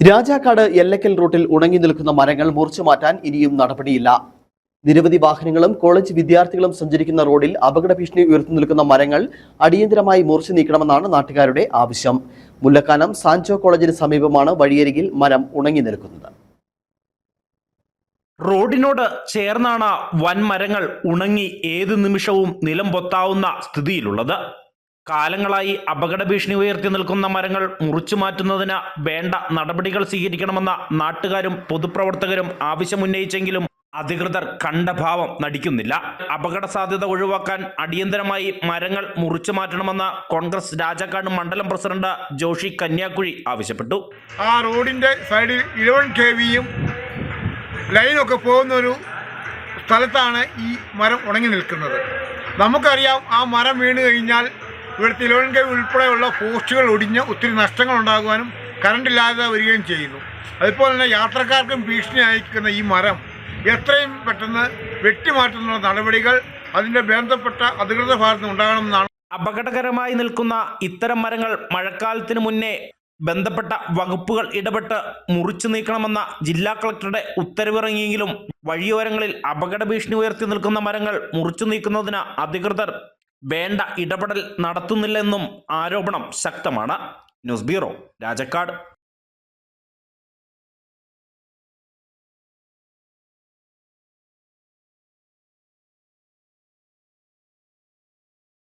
രാജാക്കാട് എല്ലക്കൽ റൂട്ടിൽ ഉണങ്ങി നിൽക്കുന്ന മരങ്ങൾ മുറിച്ചു മാറ്റാൻ ഇനിയും നടപടിയില്ല. നിരവധി വാഹനങ്ങളും കോളേജ് വിദ്യാർത്ഥികളും സഞ്ചരിക്കുന്ന റോഡിൽ അപകട ഭീഷണി ഉയർത്തി നിൽക്കുന്ന മരങ്ങൾ അടിയന്തരമായി മുറിച്ചു നീക്കണമെന്നാണ് നാട്ടുകാരുടെ ആവശ്യം. മുല്ലക്കാനം സാൻചോ കോളേജിന് സമീപമാണ് വഴിയരികിൽ മരം ഉണങ്ങി നിൽക്കുന്നത്. റോഡിനോട് ചേർന്നാണ് വൻമരങ്ങൾ ഉണങ്ങി ഏത് നിമിഷവും നിലം പൊത്താവുന്ന സ്ഥിതിയിലുള്ളത്. കാലങ്ങളായി അപകട ഭീഷണി ഉയർത്തി നിൽക്കുന്ന മരങ്ങൾ മുറിച്ചു മാറ്റുന്നതിന് വേണ്ട നടപടികൾ സ്വീകരിക്കണമെന്ന നാട്ടുകാരും പൊതുപ്രവർത്തകരും ആവശ്യമുന്നയിച്ചെങ്കിലും അധികൃതർ കണ്ട ഭാവം നടിക്കുന്നില്ല. അപകട സാധ്യത ഒഴിവാക്കാൻ അടിയന്തരമായി മരങ്ങൾ മുറിച്ചു മാറ്റണമെന്ന് കോൺഗ്രസ് രാജാക്കാട് മണ്ഡലം പ്രസിഡന്റ് ജോഷി കന്യാക്കുഴി ആവശ്യപ്പെട്ടു. ആ റോഡിന്റെ സൈഡിൽ ഇലവൻ കെ വിയും ലൈനൊക്കെ പോകുന്ന ഒരു സ്ഥലത്താണ് ഈ മരം ഉണങ്ങി നിൽക്കുന്നത്. നമുക്കറിയാം ആ മരം വീണ് കഴിഞ്ഞാൽ ഇവിടുത്തെ തിരുവനന്തപുരം ഉൾപ്പെടെയുള്ള പോസ്റ്റുകൾ ഒടിഞ്ഞ് ഒത്തിരി നഷ്ടങ്ങൾ ഉണ്ടാകുവാനും കറണ്ട് ഇല്ലാതെ വരികയും ചെയ്യുന്നു. അതുപോലെ തന്നെ യാത്രക്കാർക്കും ഭീഷണി അയക്കുന്ന ഈ മരം എത്രയും പെട്ടെന്ന് വെട്ടിമാറ്റുന്ന നടപടികൾ അതിന്റെ ബന്ധപ്പെട്ട അധികൃത ഭാഗത്ത് ഉണ്ടാകണമെന്നാണ് അപകടകരമായി നിൽക്കുന്ന ഇത്തരം മരങ്ങൾ മഴക്കാലത്തിന് മുന്നേ ബന്ധപ്പെട്ട വകുപ്പുകൾ ഇടപെട്ട് മുറിച്ചു നീക്കണമെന്ന ജില്ലാ കളക്ടറുടെ ഉത്തരവിറങ്ങിയെങ്കിലും വഴിയോരങ്ങളിൽ അപകട ഭീഷണി ഉയർത്തി നിൽക്കുന്ന മരങ്ങൾ മുറിച്ചു നീക്കുന്നതിന് അധികൃതർ വേണ്ട ഇടപെടൽ നടത്തുന്നില്ലെന്നും ആരോപണം ശക്തമാണ്. News bureau Rajakkad.